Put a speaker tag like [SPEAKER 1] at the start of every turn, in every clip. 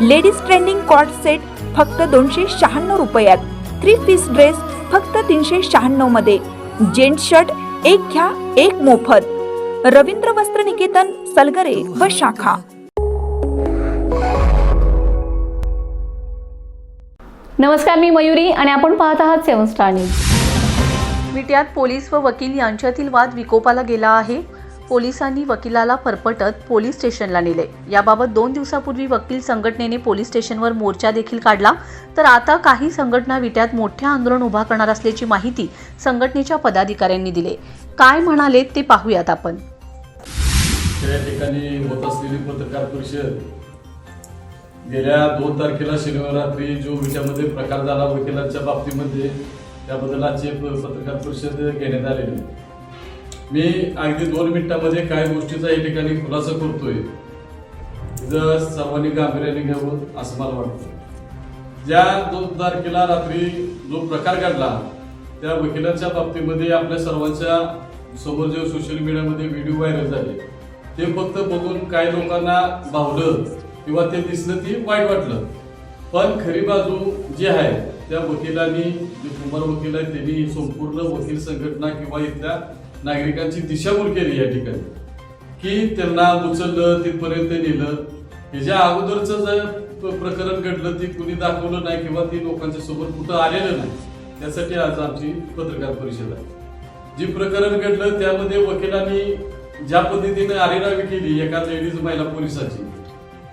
[SPEAKER 1] Ladies trending cot set फक्त दोनशे शहाण्णव रुपयात. थ्री पीस ड्रेस फक्त तीनशे शहाण्णवमध्ये. जेंट्स शर्ट एक घ्या एक मोफत. रवींद्र वस्त्र निकेतन सलगरे व शाखा.
[SPEAKER 2] नमस्कार मी मयुरी आणि आपण पाहत आहात सेवन स्टार न्यूज. विट्यात पोलीस व वकील यांच्यातील वाद विकोपाला गेला आहे. पोलिसांनी वकिलाला फरफटत पोलीस स्टेशनला नेले. याबाबत दोन दिवसापूर्वी वकील संघटनेने पोलीस स्टेशनवर मोर्चा देखील काढला. तर आता काही संघटना विट्यात मोठे आंदोलन उभा करणार असल्याची माहिती संघटनेच्या पदाधिकाऱ्यांनी दिली. काय म्हणाले ते पाहूयात आपण.
[SPEAKER 3] त्या ठिकाणी होत असलेली पत्रकार परिषद गेल्या दोन तारखेला शनिवार रात्री जो विट्यामध्ये प्रकार झाला वकिलांच्या बाबतीमध्ये त्याबद्दल आजची पत्रकार परिषद घेण्यात आलेली. मी अगदी दोन मिनिटांमध्ये काय गोष्टीचा या ठिकाणी खुलासा करतोय. जर सर्वांनी गांभीर्याने घ्यावं असं मला वाटतं. ज्या दोन तारखेला रात्री जो प्रकार घडला त्या वकिलांच्या बाबतीमध्ये आपल्या सर्वांच्या समोर जे सोशल मीडियामध्ये व्हिडिओ व्हायरल झाले ते फक्त बघून काही लोकांना भावलं किंवा ते दिसलं ती वाईट वाटलं. पण खरी बाजू जी आहे त्या वकिलांनी जे कुमार वकील आहे त्यांनी संपूर्ण वकील संघटना किंवा इथल्या नागरिकांची दिशाभूल केली या ठिकाणी. की त्यांना उचललं तिथपर्यंत नेलं. ह्याच्या अगोदरचं जर प्रकरण घडलं ती कुणी दाखवलं नाही किंवा ती लोकांच्या सोबत कुठं आलेलं नाही. त्यासाठी आज आमची पत्रकार परिषद आहे. जी प्रकरण घडलं त्यामध्ये वकिलांनी ज्या पद्धतीनं आरेरावी केली एका लेडीज महिला पोलिसाची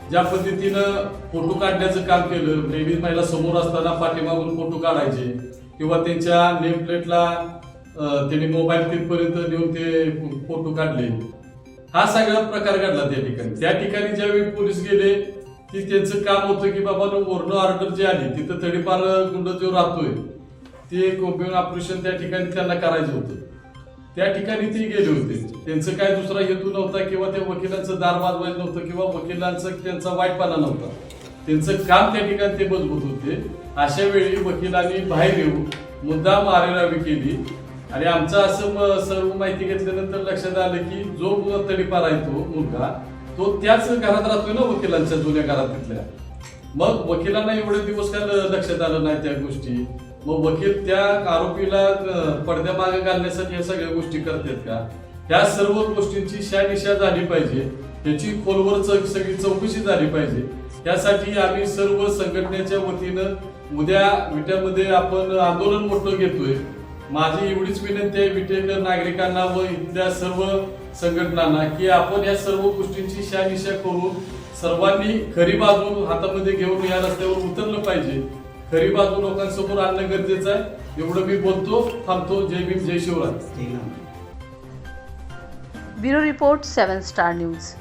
[SPEAKER 3] ज्या पद्धतीनं फोटो काढण्याचं काम केलं लेडीज महिला समोर असताना पाठीमागून फोटो काढायचे किंवा त्यांच्या नेम प्लेटला त्यांनी मोबाईल तिथपर्यंत नेऊन ते फोटो काढले. हा सगळा प्रकार घडला त्या ठिकाणी. त्या ठिकाणी ज्यावेळी पोलीस गेले की त्यांचं काम होतं की बाबा वर्ण ऑर्डर जी आली तिथं थडीपार गुंड जो राहतोय ते कोपिंग ऑपरेशन त्या ठिकाणी त्यांना करायचं होतं. त्या ठिकाणी ते गेले होते. त्यांचं काय दुसरा हेतू नव्हता किंवा त्या वकिलांचं दार वाजवायचं नव्हतं किंवा वकिलांचं त्यांचा वाईटपणा नव्हता. त्यांचं काम त्या ठिकाणी ते मजबूत होते. अशा वेळी वकिलांनी बाहेर येऊन मुद्दाम आरेरावी केली. आणि आमचं असं सर्व माहिती घेतल्यानंतर लक्षात आलं की जो तडीपार आहे तो मुलगा तो त्याच घरात राहतोय ना वकिलांच्या जुन्या घरात तिथल्या मग वकिलांना एवढे दिवस काय लक्षात आलं नाही त्या गोष्टी. मग वकील त्या आरोपीला पडद्यामागे घालण्यासाठी या सगळ्या गोष्टी करतात का? ह्या सर्व गोष्टींची शानिशा झाली पाहिजे. त्याची खोलवर च- सगळी चौकशी झाली पाहिजे. त्यासाठी आम्ही सर्व संघटनेच्या वतीनं उद्या विट्यामध्ये आपण आंदोलन मोठं घेतोय. माझी एवढीच विनंती आहे विटेकर नागरिकांना व इथल्या सर्व संघटनांना की आपण या सर्व गोष्टींची शहानिशा करून सर्वांनी खरी बाजू हातामध्ये घेऊन या रस्त्यावर उतरलं पाहिजे. खरी बाजू लोकांसमोर आणणं गरजेचं आहे. एवढं मी बोलतो थांबतो. जय भीम जय Shivrai.
[SPEAKER 2] Bureau report seven star news.